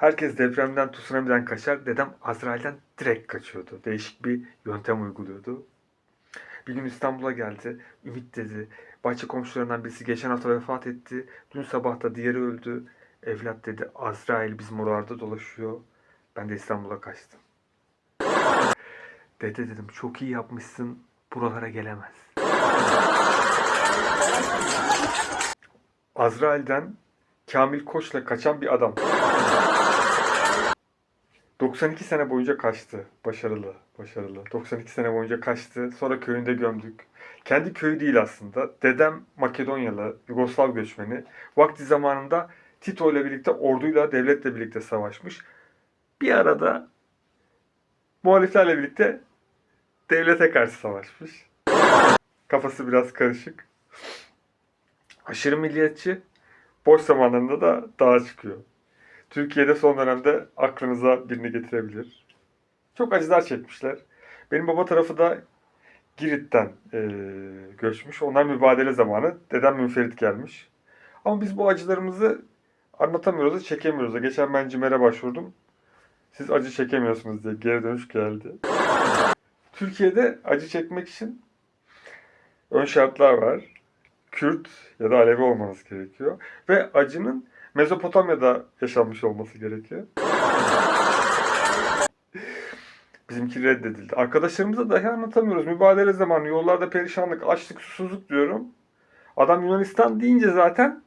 Herkes depremden, tsunami'den kaçar. Dedem Azrail'den direkt kaçıyordu. Değişik bir yöntem uyguluyordu. Bir gün İstanbul'a geldi. Ümit dedi. Bahçe komşularından birisi geçen hafta vefat etti. Dün sabah da diğeri öldü. Evlat dedi Azrail bizim oralarda dolaşıyor. Ben de İstanbul'a kaçtım. Dede dedim çok iyi yapmışsın. Buralara gelemez. Azrail'den Kamil Koç'la kaçan bir adam. 92 sene boyunca kaçtı. Başarılı, başarılı. 92 sene boyunca kaçtı. Sonra köyünde gömdük. Kendi köyü değil aslında. Dedem Makedonyalı, Yugoslav göçmeni. Vakti zamanında Tito ile birlikte orduyla, devletle birlikte savaşmış. Bir arada muhaliflerle birlikte devlete karşı savaşmış. Kafası biraz karışık. Aşırı milliyetçi. Boş zamanlarında da dağa çıkıyor. Türkiye'de son dönemde aklınıza birini getirebilir. Çok acılar çekmişler. Benim baba tarafı da Girit'ten eee, göçmüş. Onlar mübadele zamanı. Dedem münferit gelmiş. Ama biz bu acılarımızı anlatamıyoruz da çekemiyoruz da. Geçen ben CİMER'e başvurdum. Siz acı çekemiyorsunuz diye geri dönüş geldi. Türkiye'de acı çekmek için ön şartlar var. Kürt ya da Alevi olmanız gerekiyor. Ve acının Mezopotamya'da yaşanmış olması gerekiyor. Bizimki reddedildi. Arkadaşlarımıza dahi anlatamıyoruz. Mübadele zamanı yollarda perişanlık, açlık, susuzluk diyorum. Adam Yunanistan deyince zaten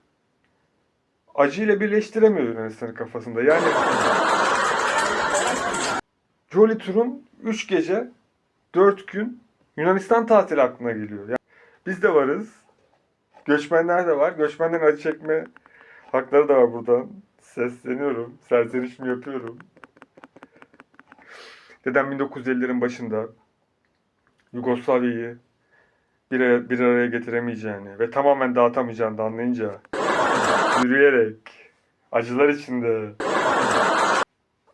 acıyla birleştiremiyor Yunanistan'ın kafasında. Yani Jolly Tur'un 3 gece 4 gün Yunanistan tatili aklına geliyor. Yani biz de varız. Göçmenler de var. Göçmenlerin acı çekme hakları da var buradan. Sesleniyorum. Serzenişimi yapıyorum. Dedem 1950'lerin başında Yugoslavya'yı bir bir araya getiremeyeceğini ve tamamen dağıtamayacağını da anlayınca yürüyerek acılar içinde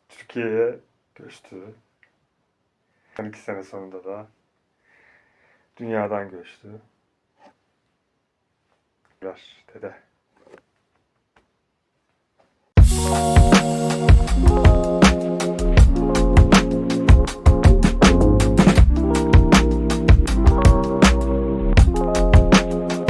Türkiye'ye göçtü. 12 sene sonunda da dünyadan göçtü. Dede.